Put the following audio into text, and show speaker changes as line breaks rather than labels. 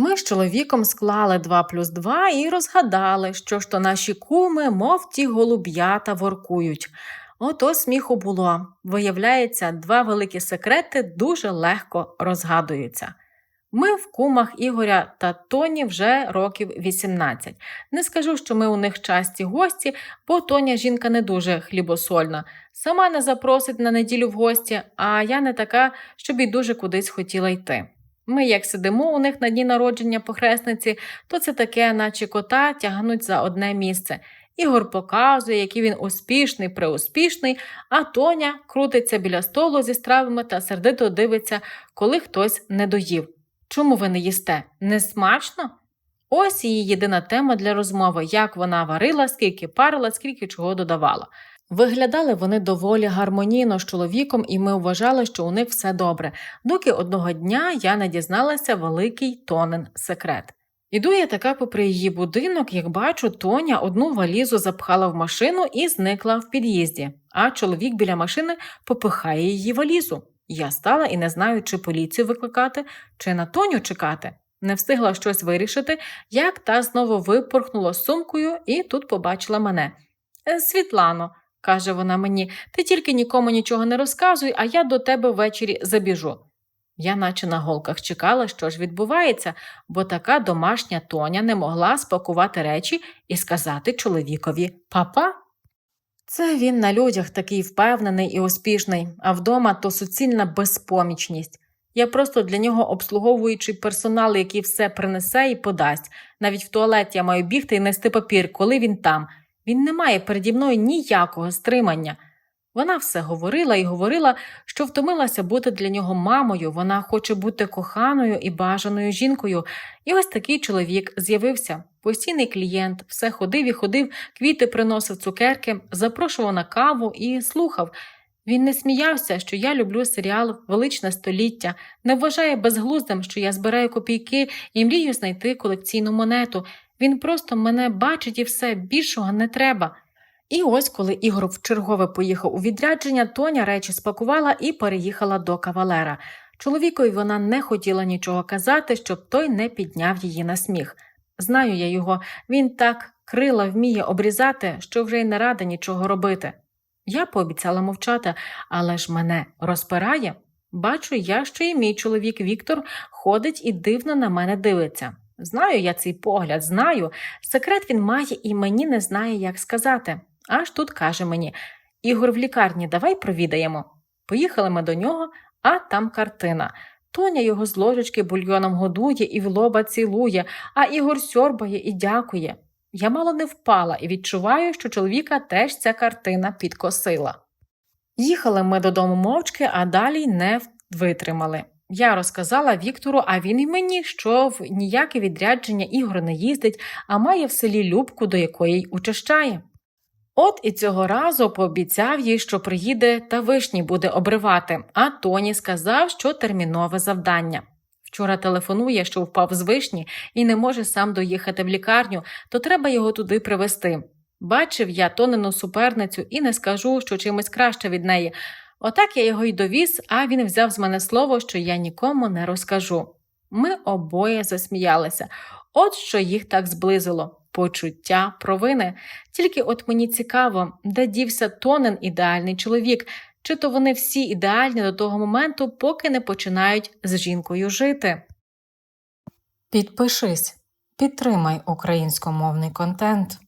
Ми з чоловіком склали 2 плюс 2 і розгадали, що ж то наші куми, мов ті голуб'ята, воркують. Ото сміху було. Виявляється, два великі секрети дуже легко розгадуються. Ми в кумах Ігоря та Тоні вже років 18. Не скажу, що ми у них часті гості, бо Тоня жінка не дуже хлібосольна. Сама не запросить на неділю в гості, а я не така, щоб і дуже кудись хотіла йти. Ми, як сидимо у них на дні народження похресниці, то це таке, наче кота тягнуть за одне місце. Ігор показує, який він успішний, преуспішний, а Тоня крутиться біля столу зі стравами та сердито дивиться, коли хтось не доїв. Чому ви не їсте? Не смачно? Ось її єдина тема для розмови, як вона варила, скільки парила, скільки чого додавала. Виглядали вони доволі гармонійно з чоловіком, і ми вважали, що у них все добре, доки одного дня я не дізналася великий тонен секрет. Іду я така попри її будинок, як бачу, Тоня одну валізу запхала в машину і зникла в під'їзді, а чоловік біля машини попихає її валізу. Я стала і не знаю, чи поліцію викликати, чи на Тоню чекати. Не встигла щось вирішити, як та знову випорхнула сумкою і тут побачила мене. «Е, Світлано, каже вона мені, ти тільки нікому нічого не розказуй, а я до тебе ввечері забіжу. Я наче на голках чекала, що ж відбувається, бо така домашня Тоня не могла спакувати речі і сказати чоловікові папа. Це він на людях такий впевнений і успішний, а вдома то суцільна безпомічність. Я просто для нього обслуговуючий персонал, який все принесе і подасть. Навіть в туалет я маю бігти і нести папір, коли він там. Він не має переді мною ніякого стримання. Вона все говорила і говорила, що втомилася бути для нього мамою, вона хоче бути коханою і бажаною жінкою. І ось такий чоловік з'явився. Постійний клієнт, все ходив і ходив, квіти приносив цукерки, запрошував на каву і слухав. Він не сміявся, що я люблю серіал Величне століття, не вважає безглуздим, що я збираю копійки і мрію знайти колекційну монету. Він просто мене бачить і все, більшого не треба. І ось, коли Ігор вчергове поїхав у відрядження, Тоня речі спакувала і переїхала до кавалера. Чоловікові вона не хотіла нічого казати, щоб той не підняв її на сміх. Знаю я його, він так крила вміє обрізати, що вже й не рада нічого робити. Я пообіцяла мовчати, але ж мене розпирає. Бачу я, що і мій чоловік Віктор ходить і дивно на мене дивиться. Знаю я цей погляд, знаю. Секрет він має і мені не знає, як сказати. Аж тут каже мені Ігор в лікарні, давай провідаємо. Поїхали ми до нього, а там картина. Тоня його з ложечки бульйоном годує і в лоба цілує, а Ігор сьорбає і дякує. Я мало не впала і відчуваю, що чоловіка теж ця картина підкосила. Їхали ми додому мовчки, а далі не витримали. Я розказала Віктору, а він і мені, що в ніяке відрядження Ігор не їздить, а має в селі Любку, до якої й учащає. От і цього разу пообіцяв їй, що приїде та вишні буде обривати, а Тоні сказав, що термінове завдання. Вчора телефонує, що впав з вишні і не може сам доїхати в лікарню, то треба його туди привезти. Бачив я тонену суперницю і не скажу, що чимось краще від неї. Отак я його й довіз, а він взяв з мене слово, що я нікому не розкажу. Ми обоє засміялися. От що їх так зблизило почуття провини. Тільки от мені цікаво, де дівся тонен ідеальний чоловік, чи то вони всі ідеальні до того моменту, поки не починають з жінкою жити. Підпишись, підтримай українськомовний контент.